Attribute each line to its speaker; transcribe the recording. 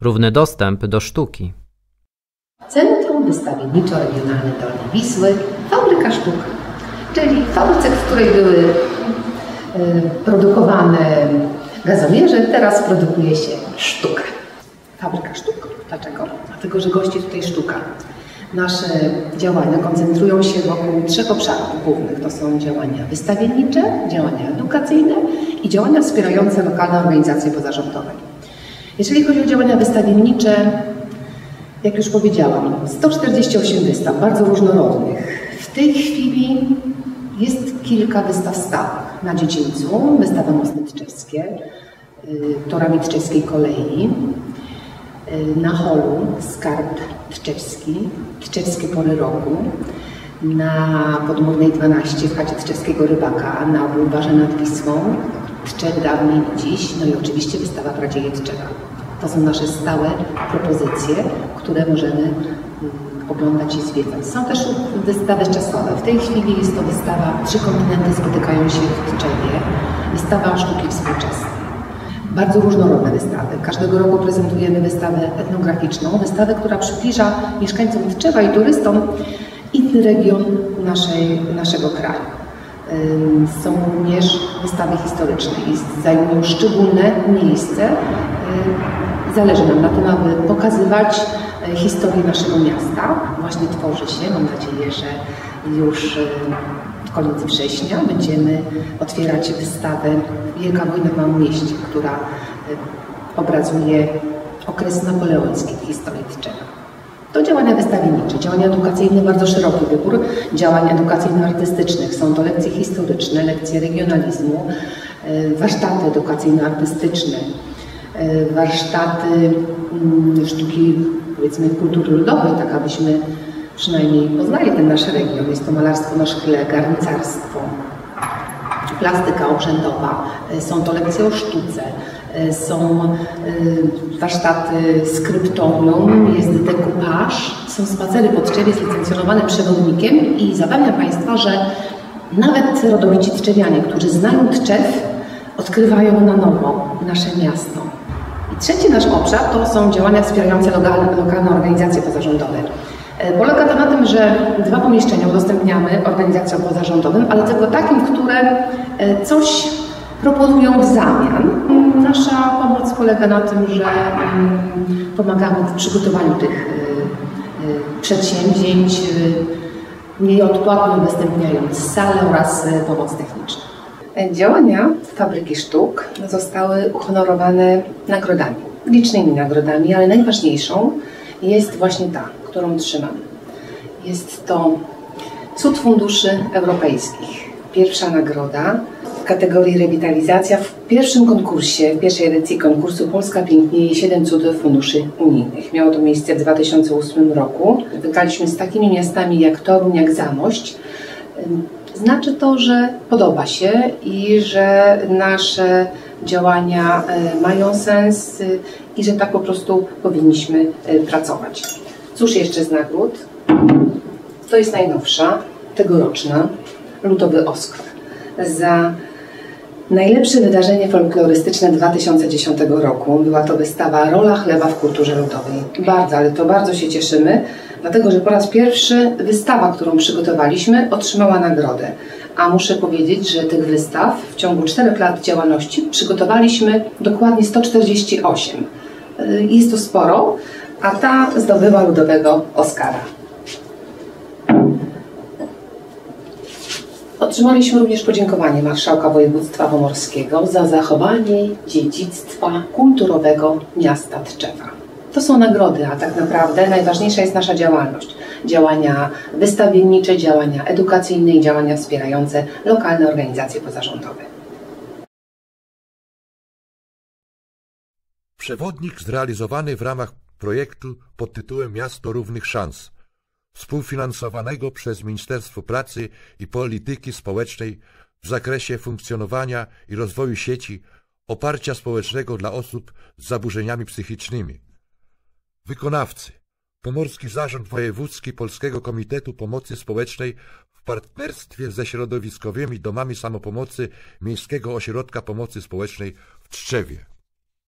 Speaker 1: równy dostęp do sztuki.
Speaker 2: Centrum Wystawienniczo-Regionalne Dolnej Wisły, fabryka sztuk, czyli fabryce, w której były y, produkowane gazomierze, teraz produkuje się sztukę. Fabryka sztuk. Dlaczego? Dlatego, że gości tutaj sztuka. Nasze działania koncentrują się wokół trzech obszarów głównych. To są działania wystawiennicze, działania edukacyjne i działania wspierające lokalne organizacje pozarządowe. Jeżeli chodzi o działania wystawiennicze, jak już powiedziałam, 148 wystaw, bardzo różnorodnych. W tej chwili jest kilka wystaw stałych na dziedzińcu. Wystawa Mosty Tczewskie, y, Tora Tczewskiej Kolei, y, na holu Skarb Tczewski, Tczewskie Pory Roku, na Podmurnej 12 w chacie Tczewskiego Rybaka, na bulwarze nad Wisłą, Tczew dawniej dziś, no i oczywiście wystawa Pradzieje Tczewa. To są nasze stałe propozycje, które możemy mm, oglądać i zwiedzać. Są też wystawy czasowe. W tej chwili jest to wystawa Trzy kontynenty spotykają się w Tczewie, wystawa sztuki współczesnej. Bardzo różnorodne wystawy. Każdego roku prezentujemy wystawę etnograficzną, wystawę, która przybliża mieszkańcom Tczewa i turystom inny region naszej, naszego kraju. Są również wystawy historyczne i zajmują szczególne miejsce. Zależy nam na tym, aby pokazywać e, historię naszego miasta. Właśnie tworzy się, mam nadzieję, że już w koniec września będziemy otwierać wystawę Wielka wojna w Mieście, która obrazuje okres napoleoński w historii Tczewa. To działania wystawiennicze, działania edukacyjne, bardzo szeroki wybór działań edukacyjno-artystycznych. Są to lekcje historyczne, lekcje regionalizmu, e, warsztaty edukacyjno-artystyczne, e, warsztaty mm, sztuki, powiedzmy, kultury ludowej, tak abyśmy przynajmniej poznali ten nasz region. Jest to malarstwo na szkle, garncarstwo, plastyka obrzędowa, e, są to lekcje o sztuce, są e, warsztaty skryptorium, jest dekupaż, są spacery po Tczewie z przewodnikiem i zapewniam Państwa, że nawet rodowici tczewianie, którzy znają Tczew, odkrywają na nowo nasze miasto. I trzeci nasz obszar to są działania wspierające lokalne, lokalne organizacje pozarządowe. E, polega to na tym, że dwa pomieszczenia udostępniamy organizacjom pozarządowym, ale tylko takim, które coś proponują w zamian. Nasza pomoc polega na tym, że pomagamy w przygotowaniu tych y, y, przedsięwzięć, y, nieodpłatnie udostępniając salę oraz pomoc techniczną. Działania Fabryki Sztuk zostały uhonorowane nagrodami, licznymi nagrodami, ale najważniejszą jest właśnie ta, którą trzymam. Jest to Cud Funduszy Europejskich. Pierwsza nagroda kategorii rewitalizacja w pierwszym konkursie, w pierwszej edycji konkursu Polska Pięknieje 7 cudów funduszy unijnych. Miało to miejsce w 2008 roku. Wygraliśmy z takimi miastami jak Toruń, jak Zamość. Znaczy to, że podoba się i że nasze działania e, mają sens e, i że tak po prostu powinniśmy e, pracować. Cóż jeszcze z nagród? To jest najnowsza, tegoroczna, Ludowy Oskar za Najlepsze wydarzenie folklorystyczne 2010 roku była to wystawa Rola chleba w kulturze ludowej. Bardzo, ale to bardzo się cieszymy, dlatego że po raz pierwszy wystawa, którą przygotowaliśmy, otrzymała nagrodę. A muszę powiedzieć, że tych wystaw w ciągu 4 lat działalności przygotowaliśmy dokładnie 148. Y, jest to sporo, a ta zdobyła ludowego Oscara. Otrzymaliśmy również podziękowanie Marszałka Województwa Pomorskiego za zachowanie dziedzictwa kulturowego miasta Tczewa. To są nagrody, a tak naprawdę najważniejsza jest nasza działalność. Działania wystawiennicze, działania edukacyjne i działania wspierające lokalne organizacje pozarządowe.
Speaker 3: Przewodnik zrealizowany w ramach projektu pod tytułem Miasto Równych Szans – współfinansowanego przez Ministerstwo Pracy i Polityki Społecznej w zakresie funkcjonowania i rozwoju sieci oparcia społecznego dla osób z zaburzeniami psychicznymi. Wykonawcy Pomorski Zarząd Wojewódzki Polskiego Komitetu Pomocy Społecznej w partnerstwie ze środowiskowymi domami samopomocy Miejskiego Ośrodka Pomocy Społecznej w Tczewie.